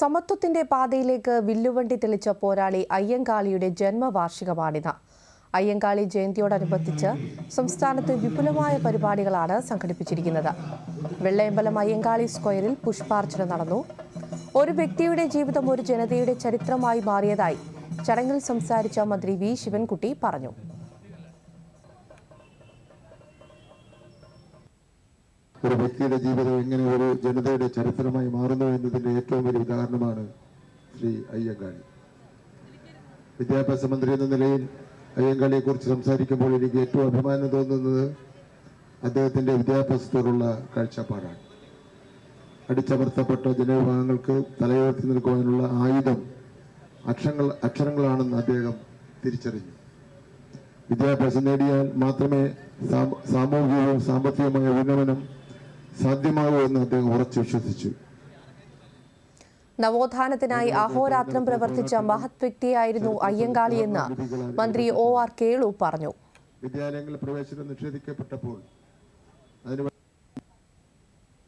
സമത്വത്തിന്റെ പാതയിലേക്ക് വില്ലുവണ്ടി തെളിച്ച പോരാളി അയ്യങ്കാളിയുടെ ജന്മവാർഷികമാണിത്. അയ്യങ്കാളി ജയന്തിയോടനുബന്ധിച്ച് സംസ്ഥാനത്ത് വിപുലമായ പരിപാടികളാണ് സംഘടിപ്പിച്ചിരിക്കുന്നത്. വെള്ളയമ്പലം അയ്യങ്കാളി സ്ക്വയറിൽ പുഷ്പാർച്ചന നടന്നു. ഒരു വ്യക്തിയുടെ ജീവിതം ഒരു ജനതയുടെ ചരിത്രമായി മാറിയതായി ചടങ്ങിൽ സംസാരിച്ച മന്ത്രി വി. ശിവൻകുട്ടി പറഞ്ഞു. ഒരു വ്യക്തിയുടെ ജീവിതം എങ്ങനെ ഒരു ജനതയുടെ ചരിത്രമായി മാറുന്നു എന്നതിന്റെ ഏറ്റവും വലിയ ഉദാഹരണമാണ് ശ്രീ അയ്യങ്കാളി. വിദ്യാഭ്യാസ മന്ത്രി എന്ന നിലയിൽ അയ്യങ്കാളിയെ കുറിച്ച് സംസാരിക്കുമ്പോൾ എനിക്ക് ഏറ്റവും അഭിമാനം തോന്നുന്നത് അദ്ദേഹത്തിന്റെ വിദ്യാഭ്യാസത്തോടുള്ള കാഴ്ചപ്പാടാണ്. അടിച്ചമർത്തപ്പെട്ട ജനവിഭാഗങ്ങൾക്ക് തലയുയർത്തി നിൽക്കുവാനുള്ള ആയുധം അക്ഷരങ്ങൾ അക്ഷരങ്ങളാണെന്ന് അദ്ദേഹം തിരിച്ചറിഞ്ഞു. വിദ്യാഭ്യാസം നേടിയാൽ മാത്രമേ സാമ- സാമൂഹികവും സാമ്പത്തികമായ ഉന്നമനം സാധ്യമാകൂ എന്ന് അദ്ദേഹം ഉറച്ചു വിശ്വസിച്ചു. നവോത്ഥാനത്തിനായി അഹോരാത്രം പ്രവർത്തിച്ച മഹത് വ്യക്തിയായിരുന്നു അയ്യങ്കാളിയെന്ന് മന്ത്രി ഒ ആർ കേളു പറഞ്ഞു. വിദ്യാലയങ്ങളിൽ പ്രവേശനം നിഷേധിക്കപ്പെട്ടപ്പോൾ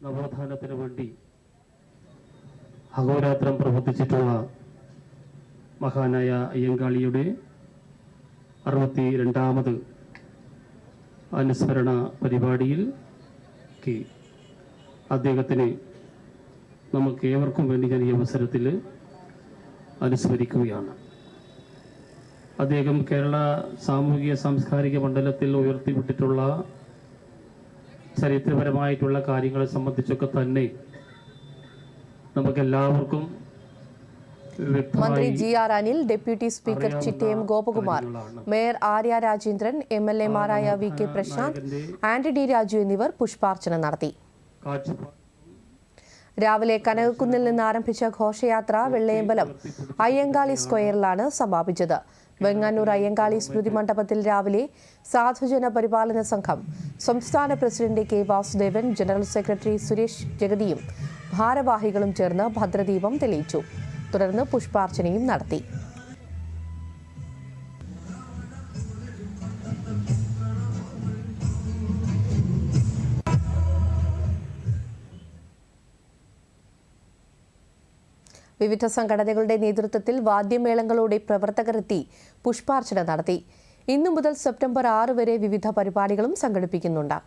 നവോത്ഥാനത്തിന് വേണ്ടി അഹോരാത്രം പ്രവർത്തിച്ചിട്ടുള്ള മഹാനായ അയ്യങ്കാളിയുടെ അറുപത്തി രണ്ടാമത് അനുസ്മരണ പരിപാടിയിൽ ക്ക് അദ്ദേഹത്തിന് നമുക്ക് ഏവർക്കും വേണ്ടി ഞാൻ ഈ അവസരത്തിൽ അനുസ്മരിക്കുകയാണ്. അദ്ദേഹം കേരള സാമൂഹിക സാംസ്കാരിക മണ്ഡലത്തിൽ ഉയർത്തിവിട്ടിട്ടുള്ള ചരിത്രപരമായിട്ടുള്ള കാര്യങ്ങളെ സംബന്ധിച്ചൊക്കെ തന്നെ നമുക്കെല്ലാവർക്കും മന്ത്രി G R Anil deputy speaker Chittayam Gopakumar mayor Arya Rajendran M L എമാരായ V K Prashanth Antony Raju എന്നിവർ പുഷ്പാർച്ചന നടത്തി. രാവിലെ കനകക്കുന്നിൽ നിന്ന് ആരംഭിച്ച ഘോഷയാത്ര വെള്ളയമ്പലം അയ്യങ്കാളി സ്ക്വയറിലാണ് സമാപിച്ചത്. വെങ്ങാനൂർ അയ്യങ്കാളി സ്മൃതി മണ്ഡപത്തിൽ രാവിലെ സാധുജന പരിപാലന സംഘം സംസ്ഥാന president K Vasudevan general secretary Suresh ജഗതിയും ഭാരവാഹികളും ചേർന്ന് ഭദ്രദീപം തെളിയിച്ചു. തുടർന്ന് പുഷ്പാർച്ചനയും നടത്തി. വിവിധ സംഘടനകളുടെ നേതൃത്വത്തിൽ വാദ്യമേളങ്ങളോടെ പ്രവർത്തകരെത്തി പുഷ്പാർച്ചന നടത്തി. ഇന്നു മുതൽ സെപ്റ്റംബർ ആറ് വരെ വിവിധ പരിപാടികളും സംഘടിപ്പിക്കുന്നുണ്ട്.